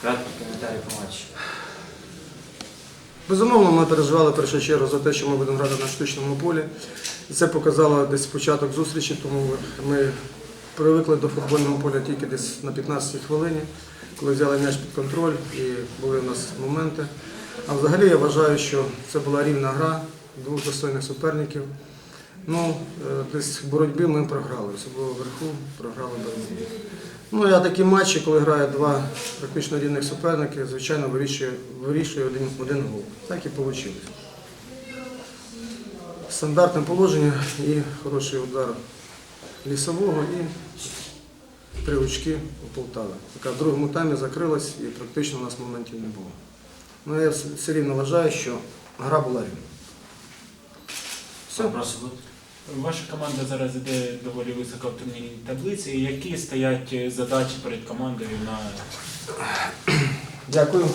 Краткий коментарі по матчу. Безумовно, ми переживали в першу чергу за те, що ми будемо грати на штучному полі. І це показало десь початок зустрічі, тому ми привикли до футбольного поля тільки десь на 15 хвилині, коли взяли м'яч під контроль і були у нас моменти. А взагалі я вважаю, що це була рівна гра двох достойних суперників. Ну, е, десь в боротьбі ми програли. Особливо вверху програли боротьбу. Ну, я такі матчі, коли грає два практично рівних суперники, звичайно, вирішує, вирішує один, один гол. Так і вийшло. Стандартне положення і хороший удар лісового і три очки у Полтави, яка в другому таймі закрилась і практично у нас моментів не було. Ну, я все рівно вважаю, що гра була рівна. Все. Ваша команда зараз іде доволі високо в турнірній таблиці. Які стоять задачі перед командою на Дякую.